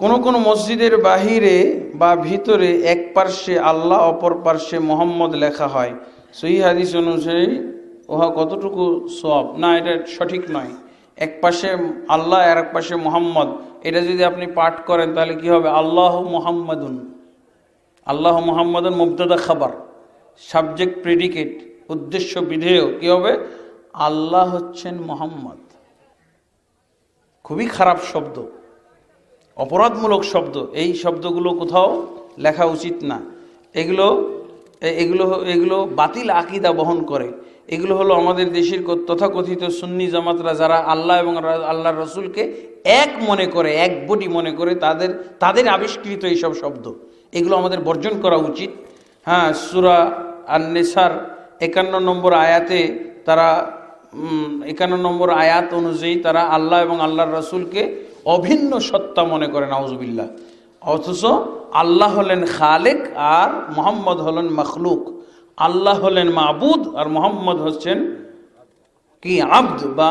কোন কোন মসজিদের বাহিরে বা ভিতরে এক পার্শ্বে আল্লাহ, অপর পার্শ্বে মোহাম্মদ লেখা হয়। সহি হাদিস অনুযায়ী উহা কতটুকু সব না, এটা সঠিক নয়। এক পাশে আল্লাহ, আর এক পাশে মোহাম্মদ। এটা যদি আপনি পাঠ করেন, তাহলে কি হবে? আল্লাহ মোহাম্মদুন। আল্লাহ মোহাম্মদুন মুবতদা খাবার সাবজেক্ট প্রেডিকেট উদ্দেশ্য বিধেয়। কি হবে? আল্লাহ হচ্ছেন মোহাম্মদ। খুবই খারাপ শব্দ। অপরাধমূলক শব্দ, এই শব্দগুলো কোথাও লেখা উচিত না। এগুলো এগুলো এগুলো বাতিল আকিদা বহন করে। এগুলো হলো আমাদের দেশের তথাকথিত সুন্নি জামাতরা যারা আল্লাহ এবং আল্লাহর রসুলকে এক মনে করে, এক বডি মনে করে, তাদের তাদের আবিষ্কৃত এইসব শব্দ। এগুলো আমাদের বর্জন করা উচিত। হ্যাঁ সুরা আর নেসার একান্ন নম্বর আয়াতে তারা একান্ন নম্বর আয়াত অনুযায়ী তারা আল্লাহ এবং আল্লাহর রসুলকে অভিন্ন সত্তা মনে করে, নাউজুবিল্লাহ। অথচ আল্লাহ হলেন খালেক আর মোহাম্মদ হলেন মখলুক। আল্লাহ হলেন মাবুদ আর মোহাম্মদ হচ্ছেন কি? আব্দ বা